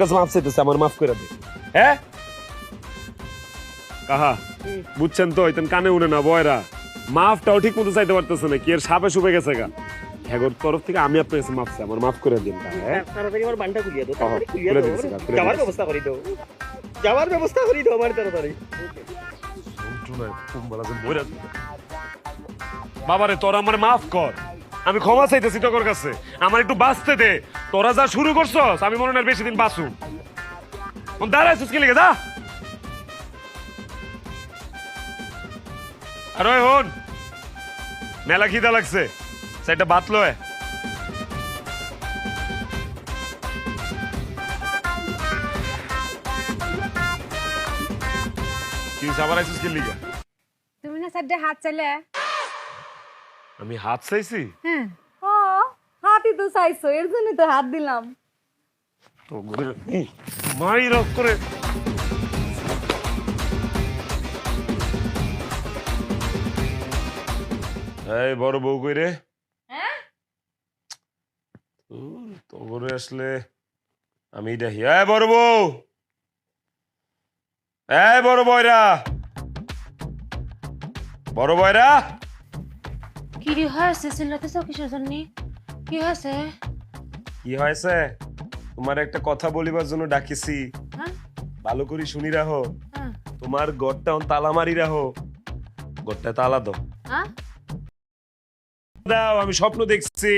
কাছে মাফ চাইতেছে আমার মাফ করে দে। হ্যাঁ কাহা? বুঝছেন তো ইতেন কানে উনে না বয়রা। মাফটাও ঠিক মতো চাইতে পারতেছে না কি এর সাপে শুপে গেছে গা? হ্যাগোর তরফ থেকে আমি আপনার কাছে মাফ চাই আমার মাফ করে দিন কাহা, হ্যাঁ? তাড়াতাড়ি আমার বানটা খুলিয়ে দাও তাড়াতাড়ি খুলিয়ে দাও। যাওয়ার ব্যবস্থা করে দাও। যাওয়ার ব্যবস্থা করে দাও আমার তাড়াতাড়ি। বাবারে তোরা আমার মাফ কর। আমি ক্ষমা চাইতেছি তোর কাছে। আমার একটু বাঁচতে দে। তোরা যা শুরু করছস, আমি মনে হয় বেশি দিন বাঁচু। দাঁড়াইছিস কি লেগে যা। আর হন। মেলা খিদা লাগছে। সেটা বাতলো কি আবার আইসিস কি লিগা তুমি না সাইডে হাত চাইলে আমি হাত চাইছি? হ্যাঁ ও হাতই তো চাইছো এর জন্য তো হাত দিলাম। তো মাই রক করে। এই বড় বউ কই রে? হ্যাঁ? উম, তো ঘরে আসলে আমি দেখি। এই বড় বউ! এই বড় বয়রা! বড় বয়রা! কি রে হয়েছে চিল্লাতেছ কিসের জন্য? কি হয়েছে কি হয়েছে তোমার একটা কথা বলিবার জন্য ডাকিছি। হ্যাঁ ভালো করে শুনি রাখো। হ্যাঁ তোমার গড়টা তালা মারি রাখো। গড়টা তালা দাও। হ্যাঁ দাও আমি স্বপ্ন দেখছি।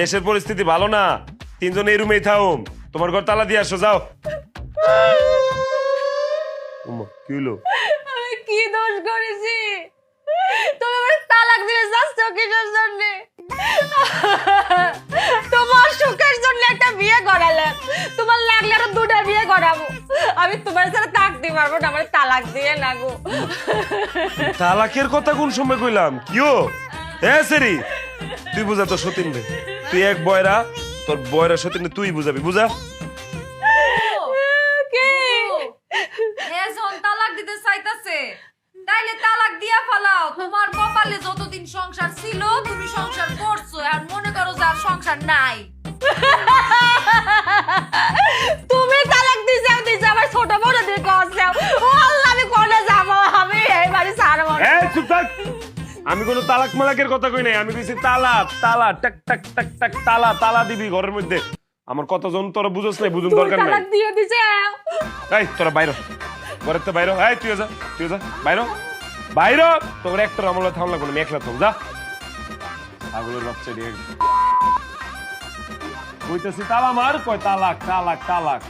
দেশের পরিস্থিতি ভালো না। তিনজন এই রুমেই থাকুম। তোমার ঘর তালা দিয়ে আসো যাও। কি হলো আমি কি দোষ করেছি? তুমি আমার তালাক দিলে তোমার লাগলে আরও দুটা বিয়ে করাবো। আমি তোমার সাথে থাকতে পারব না আমার তালাক দিয়ে না গো। তালাকের কথা কোন সময় কইলাম? কিও এ সেরি তুই বুঝা তো সতীন রে। তুই এক বয়রা তোর বয়রা সতীন তুই বুঝাবি বুঝা? কি? হে যখন তালাক দিতে চাইতাছে। তাইলে তালাক দিয়া ফেলাও। তোমার কপালে যতদিন সংসার ছিল তুমি সংসার করছ আর মনে করো যে আর সংসার নাই। তুমি তালাক দিছে দিছে আমার ছোট বড় দিয়ে করছে ও আল্লাহ আমি কোনে যাব আমি এই বাড়ি ছাড়বো না। এ চুপ থাক আমি কোনো তালাক মালাকের কথা কই নাই আমি কইছি তালা তালা টাক টাক টাক টাক তালা তালা দিবি ঘরের মধ্যে আমার কতজন তোরা বুঝোস নাই বুঝুন দরকার নাই তালাক দিয়ে দিছে এই তোরা বাইরে হ। ঘরের তো বাইর। এই তুই যা তুই যা বাইর। বাইর। তোর একটা আমলা থামলা কোনো মেঘলা থাম যা পাগলের বাচ্চা দিয়ে কইতেছি তালা মার কয় তালাক তালাক তালাক